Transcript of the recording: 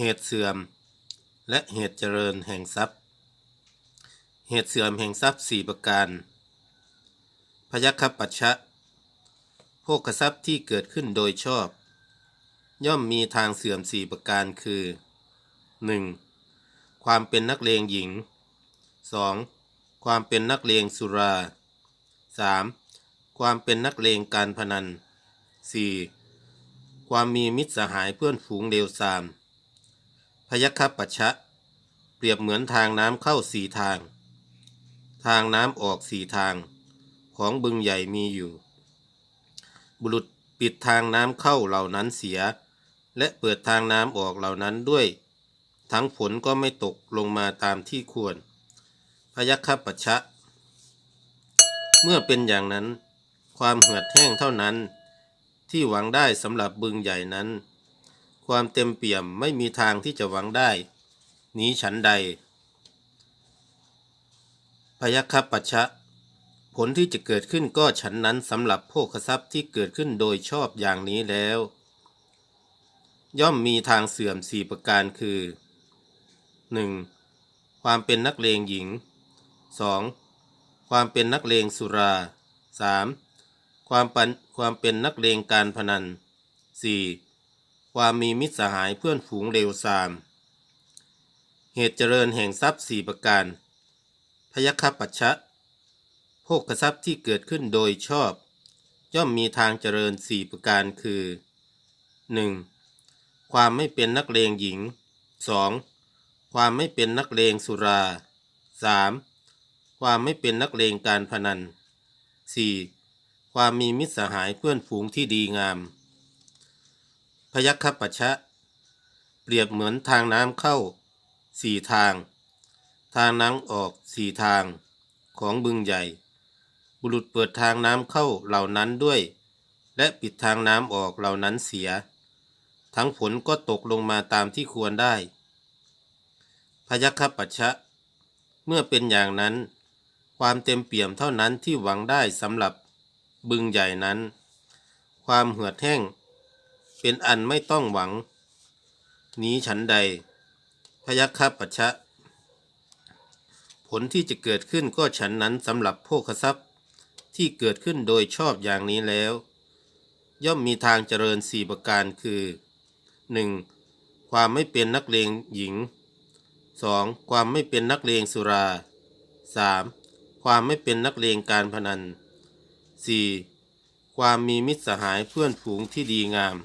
เหตุเสื่อม และเหตุเจริญแห่งทรัพย์ เหตุเสื่อมแห่งทรัพย์สี่ประการ พยัคฆปัชชะโภคทรัพย์ที่เกิดขึ้นโดยชอบ ย่อมมีทางเสื่อมสี่ประการคือ 1. ความเป็นนักเลงหญิง 2. ความเป็นนักเลงสุรา 3. ความเป็นนักเลงการพนัน 4. ความมีมิตรสหายเพื่อนฝูงเลวทราม พยัคฆปัชชะ เปรียบเหมือนทางน้ำเข้าสี่ทาง ทางน้ำออกสี่ทาง ของบึงใหญ่มีอยู่ บุรุษปิดทางน้ำเข้าเหล่านั้นเสีย และเปิดทางน้ำออกเหล่านั้นด้วย ทั้งฝนก็ไม่ตกลงมาตามที่ควร พยัคฆปัชชะ เมื่อเป็นอย่างนั้น ความเหือดแห้งเท่านั้น ที่หวังได้สำหรับบึงใหญ่นั้น ความเต็มเปี่ยมไม่มีทางที่จะหวังได้ นี้ฉันใด พยัคฆปัชชะ ผลที่จะเกิดขึ้นก็ฉันนั้นสำหรับโภคทรัพย์ที่เกิดขึ้นโดยชอบอย่างนี้แล้ว ย่อมมีทางเสื่อมสี่ประการคือ 1. ความเป็นนักเลงหญิง 2. ความเป็นนักเลงสุรา 3. ความปันความเป็นนักเลงการพนัน 4. ความมีมิตรสหายเพื่อนฝูงเลวทราม เหตุเจริญแห่งทรัพย์สี่ประการ พยัคฆปัชชะโภคทรัพย์ที่เกิดขึ้นโดยชอบ ย่อมมีทางเจริญสี่ประการคือ 1. ความไม่เป็นนักเลงหญิง 2. ความไม่เป็นนักเลงสุรา 3. ความไม่เป็นนักเลงการพนัน 4. ความมีมิตรสหายเพื่อนฝูงที่ดีงาม พยัคฆปัชชะ เปรียบเหมือนทางน้ำเข้าสี่ทาง ทางน้ำออกสี่ทางของบึงใหญ่ บุรุษเปิดทางน้ำเข้าเหล่านั้นด้วย และปิดทางน้ำออกเหล่านั้นเสีย ทั้งฝนก็ตกลงมาตามที่ควรได้ พยัคฆปัชชะ เมื่อเป็นอย่างนั้น ความเต็มเปี่ยมเท่านั้นที่หวังได้สำหรับบึงใหญ่นั้น ความเหือดแห้ง เป็นอันไม่ต้องหวัง นี้ฉันใด พยัคฆปัชชะ ผลที่จะเกิดขึ้นก็ฉันนั้นสำหรับโภคทรัพย์ที่เกิดขึ้นโดยชอบอย่างนี้แล้ว ย่อมมีทางเจริญสี่ประการคือ 1. ความไม่เป็นนักเลงหญิง 2. ความไม่เป็นนักเลงสุรา 3. ความไม่เป็นนักเลงการพนัน 4. ความมีมิตรสหายเพื่อนฝูงที่ดีงาม